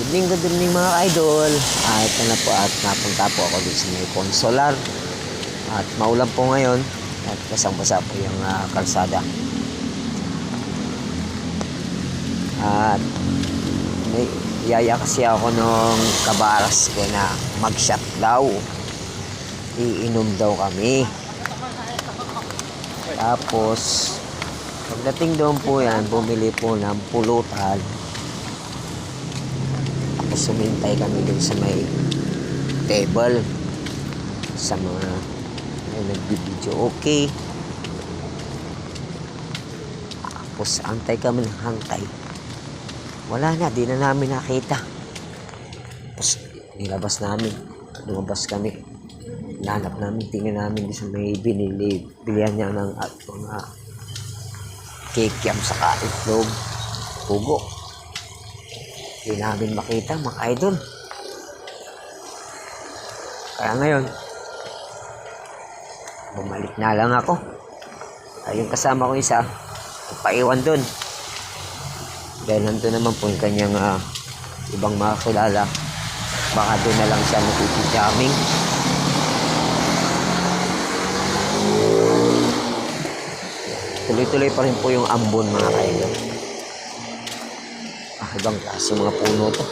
Good evening, good evening mga idol. Ah, ito na po at napunta po ako dito sa may consular. At maulan po ngayon at basang-basa po yung ah, kalsada. At may yaya kasi ako nung kabaras ko na mag-shot daw. Iinom daw kami. Tapos, pagdating doon po yan, bumili po ng pulutan. Tapos kami dun sa may table. Sa mga may nagbibideo. Okay. Tapos antay kami ng hantay. Wala na, di na namin nakita. Tapos nilabas namin. Lumabas kami. Nanap namin, tingnan namin sa may binili. Bilihan niya ng at mga cake yam sa itlog. Pugo. Hindi namin makita, mga idol. Kaya ngayon, bumalik na lang ako. Ay, kasama ko isa, paiwan dun. Dahil nandun naman po yung kanyang ah, ibang mga kilala. Baka doon na lang siya nakikijamming. Tuloy-tuloy pa rin po yung ambon mga idol. Ibang klase mga puno to.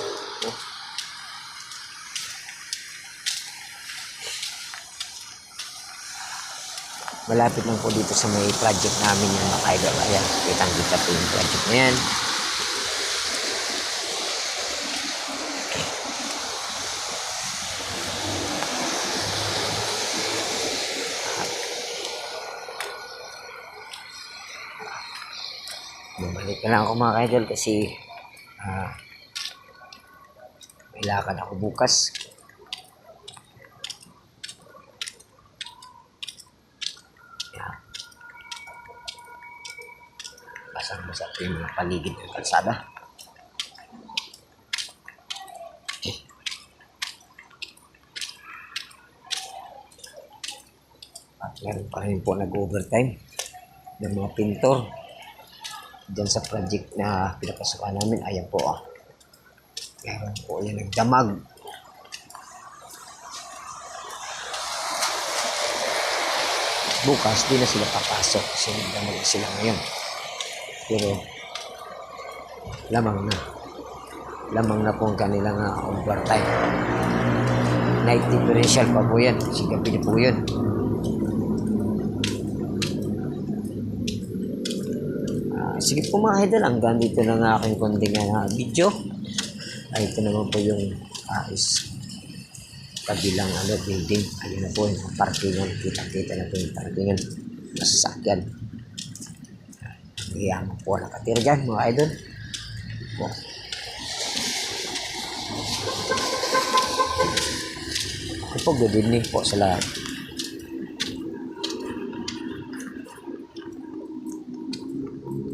Malapit lang po dito sa may project namin yung mga. Ayan, kitang kita po yung project na yan. Bumalik na lang ako mga idol kasi ah, lakad ako bukas. Yan. Basang-basa yung paligid ng kalsada. Okay. At meron pa rin po nag-overtime ng mga pintor dyan sa project na pinapasukan namin. Ayan po ah. Meron po yan nagdamag. Bukas di na sila papasok kasi nagdamag sila ngayon. Pero lamang na. Lamang na po ang kanilang ah, overtime. Night differential pa po yan. Kasi gabi na po yun. Sige po mga idol, hanggang dito na nga aking konting na video. Ay, ito naman po yung ah, is kabilang ano, building. Ayun na po yung parkingan. Kita-kita na po yung parkingan. Masasakyan. Hindi mo po nakatira dyan mga idol. Po. Ito po, good evening po sa lahat.